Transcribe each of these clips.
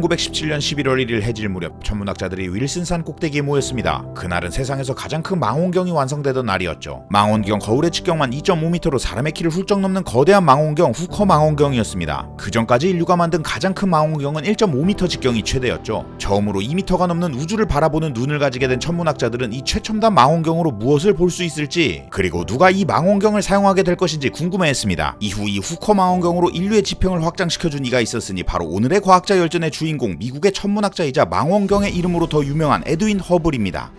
1917년 11월 1일 해질 무렵 천문학자들이 윌슨산 꼭대기에 모였습니다. 그날은 세상에서 가장 큰 망원경이 완성되던 날이었죠. 망원경 거울의 직경만 2.5m로 사람의 키를 훌쩍 넘는 거대한 망원경 후커 망원경이었습니다. 그 전까지 인류가 만든 가장 큰 망원경은 1.5m 직경이 최대였죠. 처음으로 2m가 넘는 우주를 바라보는 눈을 가지게 된 천문학자들은 이 최첨단 망원경으로 무엇을 볼 수 있을지 그리고 누가 이 망원경을 사용하게 될 것인지 궁금해했습니다. 이후 이 후커 망원경으로 인류의 지평을 확장시켜준 이가 있었으니 바로 오늘의 과학자 열전의 주 인공 미국의 천문학자이자 망원경의 이름으로 더 유명한 에드윈 허블입니다.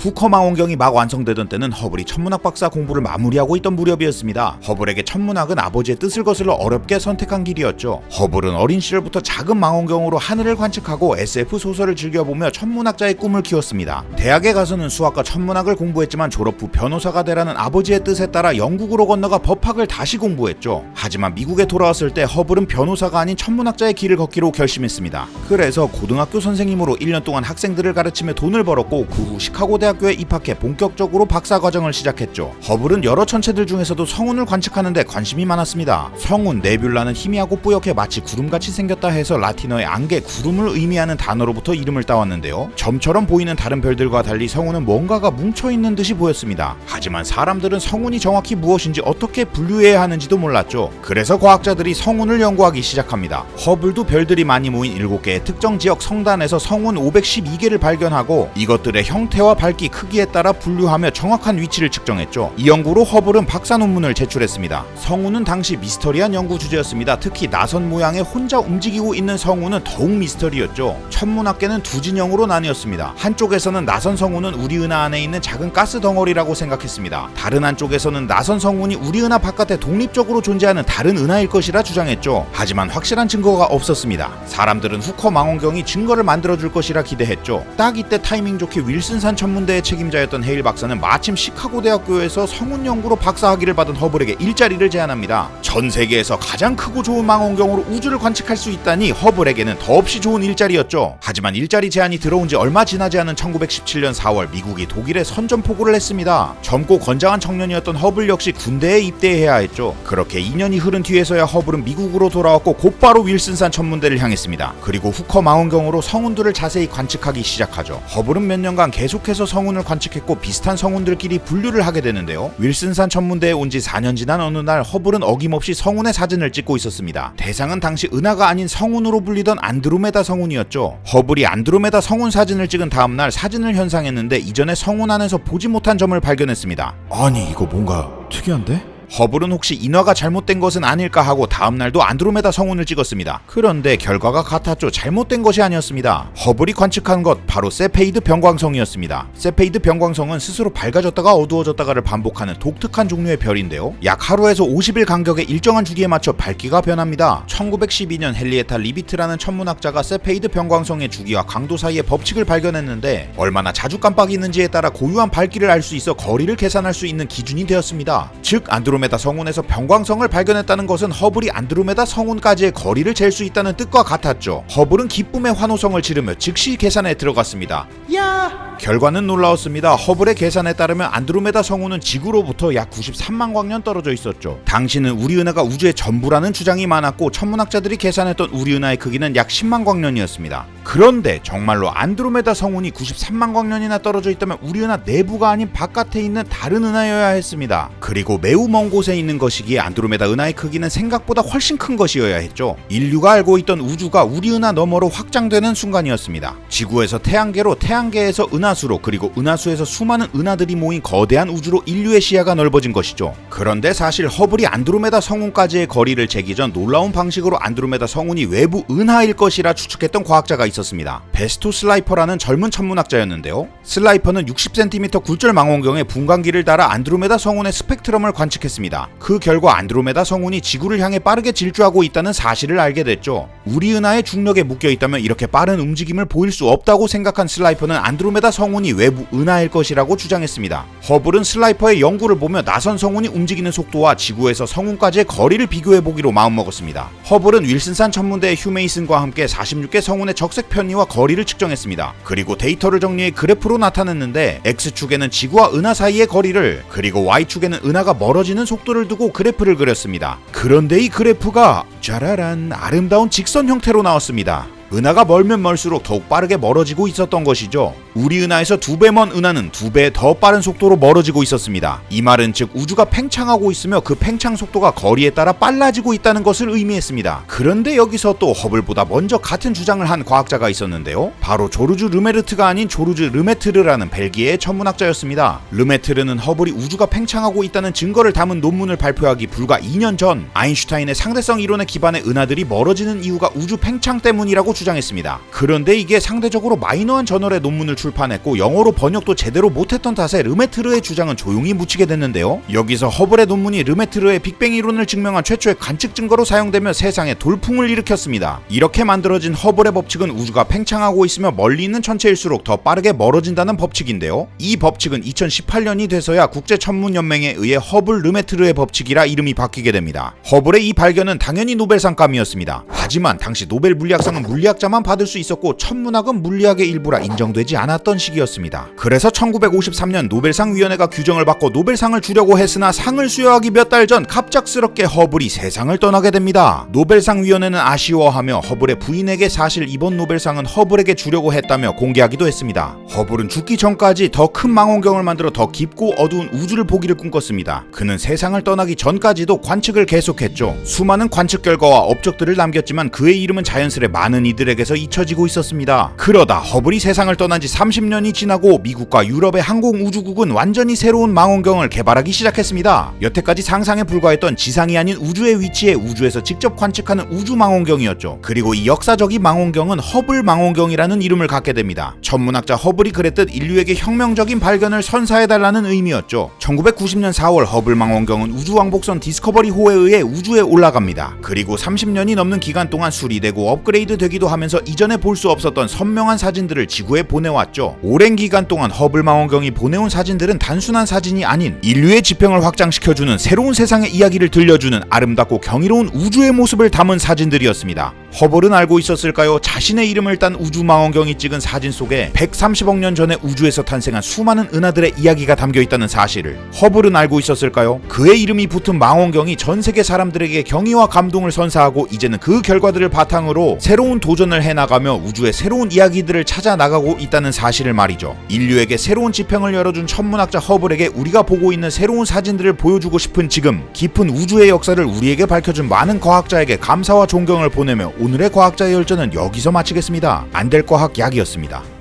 후커 망원경이 막 완성되던 때는 허블이 천문학 박사 공부를 마무리하고 있던 무렵이었습니다. 허블에게 천문학은 아버지의 뜻을 거슬러 어렵게 선택한 길이었죠. 허블은 어린 시절부터 작은 망원경으로 하늘을 관측하고 SF 소설을 즐겨보며 천문학자의 꿈을 키웠습니다. 대학에 가서는 수학과 천문학을 공부했지만 졸업 후 변호사가 되라는 아버지의 뜻에 따라 영국으로 건너가 법학을 다시 공부했죠. 하지만 미국에 돌아왔을 때 허블은 변호사가 아닌 천문학자의 길을 걷기로 결심했습니다. 그래서 고등학교 선생님으로 1년 동안 학생들을 가르치며 돈을 벌었고 그 후 시카고 대학 교에 입학해 본격적으로 박사 과정을 시작했죠. 허블은 여러 천체들 중에서도 성운을 관측하는 데 관심이 많았습니다. 성운, 네뷸라는 희미하고 뿌옇게 마치 구름같이 생겼다 해서 라틴어의 안개, 구름을 의미하는 단어로부터 이름을 따왔는데요. 점처럼 보이는 다른 별들과 달리 성운은 뭔가가 뭉쳐있는 듯이 보였습니다. 하지만 사람들은 성운이 정확히 무엇인지 어떻게 분류해야 하는지도 몰랐죠. 그래서 과학자들이 성운을 연구하기 시작합니다. 허블도 별들이 많이 모인 7개의 특정 지역 성단에서 성운 512개를 발견하고 이것들의 형태와 밝기, 크기에 따라 분류하며 정확한 위치를 측정했죠. 이 연구로 허블은 박사 논문을 제출했습니다. 성운은 당시 미스터리한 연구 주제였습니다. 특히 나선 모양의 혼자 움직이고 있는 성운은 더욱 미스터리였죠. 천문학계는 두 진영으로 나뉘었습니다. 한쪽에서는 나선 성운은 우리 은하 안에 있는 작은 가스 덩어리라고 생각했습니다. 다른 한쪽에서는 나선 성운이 우리 은하 바깥에 독립적으로 존재하는 다른 은하일 것이라 주장했죠. 하지만 확실한 증거가 없었습니다. 사람들은 후커 망원경이 증거를 만들어줄 것이라 기대했죠. 딱 이때 타이밍 좋게 윌슨산 천문대 의 책임자였던 헤일 박사는 마침 시카고 대학교에서 성운 연구로 박사 학위를 받은 허블에게 일자리를 제안합니다. 전 세계에서 가장 크고 좋은 망원경으로 우주를 관측할 수 있다니 허블에게는 더없이 좋은 일자리였죠. 하지만 일자리 제안이 들어온 지 얼마 지나지 않은 1917년 4월 미국이 독일에 선전포고를 했습니다. 젊고 건장한 청년이었던 허블 역시 군대에 입대해야 했죠. 그렇게 2년이 흐른 뒤에서야 허블은 미국으로 돌아왔고 곧바로 윌슨산 천문대를 향했습니다. 그리고 후커 망원경으로 성운들을 자세히 관측하기 시작하죠. 허블은 몇 년간 계속해서 성운을 관측했고 비슷한 성운들끼리 분류를 하게 되는데요. 윌슨산 천문대에 온 지 4년 지난 어느 날 허블은 어김없이 성운의 사진을 찍고 있었습니다. 대상은 당시 은하가 아닌 성운으로 불리던 안드로메다 성운이었죠. 허블이 안드로메다 성운 사진을 찍은 다음 날 사진을 현상했는데 이전에 성운 안에서 보지 못한 점을 발견했습니다. 아니 이거 뭔가 특이한데? 허블은 혹시 인화가 잘못된 것은 아닐까 하고 다음날도 안드로메다 성운을 찍었습니다. 그런데 결과가 같았죠. 잘못된 것이 아니었습니다. 허블이 관측한 것 바로 세페이드 병광성이었습니다. 세페이드 병광성은 스스로 밝아졌다가 어두워졌다가를 반복하는 독특한 종류의 별인데요. 약 하루에서 50일 간격의 일정한 주기에 맞춰 밝기가 변합니다. 1912년 헨리에타 리비트라는 천문학자가 세페이드 병광성의 주기와 강도 사이의 법칙을 발견했는데 얼마나 자주 깜빡이는지에 따라 고유한 밝기를 알 수 있어 거리를 계산할 수 있는 기준이 되었습니다. 즉 안드로 안드로메다 성운에서 병광성을 발견했다는 것은 허블이 안드로메다 성운까지의 거리를 잴 수 있다는 뜻과 같았죠. 허블은 기쁨의 환호성을 지르며 즉시 계산에 들어갔습니다. 야! 결과는 놀라웠습니다. 허블의 계산에 따르면 안드로메다 성운은 지구로부터 약 93만 광년 떨어져 있었죠. 당시는 우리 은하가 우주의 전부라는 주장이 많았고 천문학자들이 계산했던 우리 은하의 크기는 약 10만 광년이었습니다. 그런데 정말로 안드로메다 성운이 93만 광년이나 떨어져 있다면 우리 은하 내부가 아닌 바깥에 있는 다른 은하여야 했습니다. 그리고 매우 먼 곳에 있는 것이기에 안드로메다 은하의 크기는 생각보다 훨씬 큰 것이어야 했죠. 인류가 알고 있던 우주가 우리 은하 너머로 확장되는 순간이었습니다. 지구에서 태양계로 태양계에서 은하수로 그리고 은하수에서 수많은 은하들이 모인 거대한 우주로 인류의 시야가 넓어진 것이죠. 그런데 사실 허블이 안드로메다 성운까지의 거리를 재기 전 놀라운 방식으로 안드로메다 성운이 외부 은하일 것이라 추측했던 과학자가 있었습니다. 베스토 슬라이퍼라는 젊은 천문학자였는데요. 슬라이퍼는 60cm 굴절 망원경의 분광기를 달아 안드로메다 성운의 스펙트럼을 관측했습니다. 그 결과 안드로메다 성운이 지구를 향해 빠르게 질주하고 있다는 사실을 알게 됐죠. 우리 은하의 중력에 묶여 있다면 이렇게 빠른 움직임을 보일 수 없다고 생각한 슬라이퍼는 안드로메다 성운이 외부 은하일 것이라고 주장했습니다. 허블은 슬라이퍼의 연구를 보며 나선 성운이 움직이는 속도와 지구에서 성운까지의 거리를 비교해 보기로 마음먹었습니다. 허블은 윌슨산 천문대의 휴메이슨과 함께 46개 성운의 적색 편의와 거리를 측정했습니다. 그리고 데이터를 정리해 그래프로 나타냈는데 X축에는 지구와 은하 사이의 거리를 그리고 Y축에는 은하가 멀어지는 있는 속도를 두고 그래프를 그렸습니다. 그런데 이 그래프가 짜라란 아름다운 직선 형태로 나왔습니다. 은하가 멀면 멀수록 더욱 빠르게 멀어지고 있었던 것이죠. 우리 은하에서 두 배 먼 은하는 두 배 더 빠른 속도로 멀어지고 있었습니다. 이 말은 즉 우주가 팽창하고 있으며 그 팽창 속도가 거리에 따라 빨라지고 있다는 것을 의미했습니다. 그런데 여기서 또 허블보다 먼저 같은 주장을 한 과학자가 있었는데요. 바로 조르주 르메르트가 아닌 조르주 르메트르라는 벨기에의 천문학자였습니다. 르메트르는 허블이 우주가 팽창하고 있다는 증거를 담은 논문을 발표하기 불과 2년 전 아인슈타인의 상대성 이론에 기반해 은하들이 멀어지는 이유가 우주 팽창 때문이라고 주장했습니다. 그런데 이게 상대적으로 마이너한 저널의 논문을 출판했고 영어로 번역도 제대로 못했던 탓에 르메트르의 주장은 조용히 묻히게 됐는데요. 여기서 허블의 논문이 르메트르의 빅뱅 이론을 증명한 최초의 관측 증거로 사용되며 세상에 돌풍을 일으켰습니다. 이렇게 만들어진 허블의 법칙은 우주가 팽창하고 있으며 멀리 있는 천체일수록 더 빠르게 멀어진다는 법칙인데요. 이 법칙은 2018년이 돼서야 국제 천문 연맹에 의해 허블 르메트르의 법칙이라 이름이 바뀌게 됩니다. 허블의 이 발견은 당연히 노벨상감이었습니다. 하지만 당시 노벨 물리학상은 물리학자만 받을 수 있었고 천문학은 물리학의 일부라 인정되지 않았 던 시기였습니다. 그래서 1953년 노벨상 위원회가 규정을 받고 노벨상을 주려고 했으나 상을 수여하기 몇 달 전 갑작스럽게 허블이 세상을 떠나게 됩니다. 노벨상 위원회는 아쉬워하며 허블의 부인에게 사실 이번 노벨상은 허블에게 주려고 했다며 공개하기도 했습니다. 허블은 죽기 전까지 더 큰 망원경을 만들어 더 깊고 어두운 우주를 보기를 꿈꿨습니다. 그는 세상을 떠나기 전까지도 관측을 계속했죠. 수많은 관측 결과와 업적들을 남겼지만 그의 이름은 자연스레 많은 이들에게서 잊혀지고 있었습니다. 그러다 허블이 세상을 떠난 지 30년이 지나고 미국과 유럽의 항공우주국은 완전히 새로운 망원경을 개발하기 시작했습니다. 여태까지 상상에 불과했던 지상이 아닌 우주의 위치에 우주에서 직접 관측하는 우주 망원경이었죠. 그리고 이 역사적인 망원경은 허블 망원경이라는 이름을 갖게 됩니다. 천문학자 허블이 그랬듯 인류에게 혁명적인 발견을 선사해달라는 의미였죠. 1990년 4월 허블 망원경은 우주왕복선 디스커버리호에 의해 우주에 올라갑니다. 그리고 30년이 넘는 기간 동안 수리되고 업그레이드 되기도 하면서 이전에 볼 수 없었던 선명한 사진들을 지구에 보내왔죠. 오랜 기간 동안 허블 망원경이 보내온 사진들은 단순한 사진이 아닌 인류의 지평을 확장시켜주는 새로운 세상의 이야기를 들려주는 아름답고 경이로운 우주의 모습을 담은 사진들이었습니다. 허블은 알고 있었을까요? 자신의 이름을 딴 우주 망원경이 찍은 사진 속에 130억 년 전에 우주에서 탄생한 수많은 은하들의 이야기가 담겨 있다는 사실을 허블은 알고 있었을까요? 그의 이름이 붙은 망원경이 전 세계 사람들에게 경의와 감동을 선사하고 이제는 그 결과들을 바탕으로 새로운 도전을 해나가며 우주의 새로운 이야기들을 찾아 나가고 있다는 사실을 말이죠. 인류에게 새로운 지평을 열어준 천문학자 허블에게 우리가 보고 있는 새로운 사진들을 보여주고 싶은 지금 깊은 우주의 역사를 우리에게 밝혀준 많은 과학자에게 감사와 존경을 보내며 오늘의 과학자의 열전은 여기서 마치겠습니다. 안될 과학 약이었습니다.